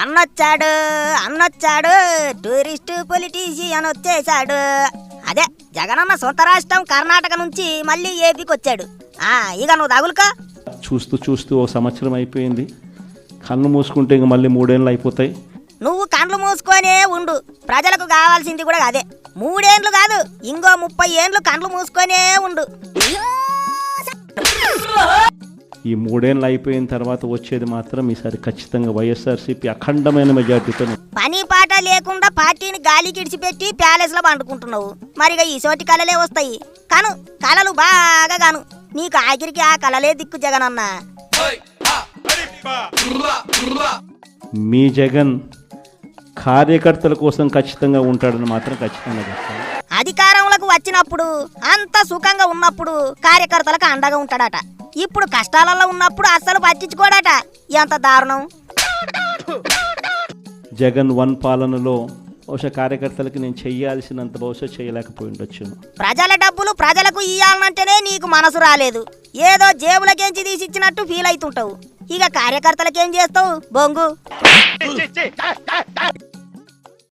అన్నొచ్చాడు అన్నొచ్చాడు. Tourist politician వచ్చేసాడు అదే జగనన్న సొంత రాష్ట్రం కర్ణాటక నుంచి మళ్ళీ ఏపీకి వచ్చాడు ఆ ఇక నువ్వు తగులుకో. చూస్తూ చూస్తూ ఒక సంవత్సరం అయిపోయింది. కన్ను మూసుకుంటే ఇంక మళ్ళీ మూడేళ్ళు అయిపోతాయి. నువ్వు కండ్లు మూసుకొనే ఉండు. ప్రజలకు కావాల్సింది కూడా అదే. మూడేండ్లు కాదు ఇంకో ముప్పై ఏండ్లు కండ్లు మూసుకొనే ఉండు. ఈ మూడేళ్ళు అయిపోయిన తర్వాత వచ్చేది మాత్రం ఈసారి ఖచ్చితంగా వైఎస్ఆర్సీపీ అఖండమైన మెజార్టీతో పని పాట లేకుండా పార్టీని గాలికి ఇడిచిపెట్టి ప్యాలెస్లో పండుకుంటున్నావు. మరిగా ఈ సోటి కళలే వస్తాయి. కాను కళలు బాగా గాను. నీకు ఆఖరికి ఆ కళలే దిక్కు జగనన్న మీ జగన్ కార్యకర్తల కోసం ఖచ్చితంగా ఉంటాడని మాత్రం ఖచ్చితంగా చెప్తాను. అధికారంలోకి వచ్చినప్పుడు అంత సుఖంగా ఉన్నప్పుడు కార్యకర్తలకు అండగా ఉంటాడట. ఇప్పుడు కష్టాలలో ఉన్నప్పుడు అస్సలు పట్టించుకోడట ఎంత దారుణం జగన్ వన్ పాలనలో బహుశా కార్యకర్తలకి నేను చెయ్యాల్సినంత బహుశా చేయలేకపోయి ఉండొచ్చును ప్రజల డబ్బులు ప్రజలకు ఇయ్యాలంటేనే నీకు మనసు రాలేదు ఏదో జేబులకేంచి తీసిచ్చినట్టు ఫీల్ అవుతుంటావు ఇక కార్యకర్తలకేం చేస్తావు బొంగు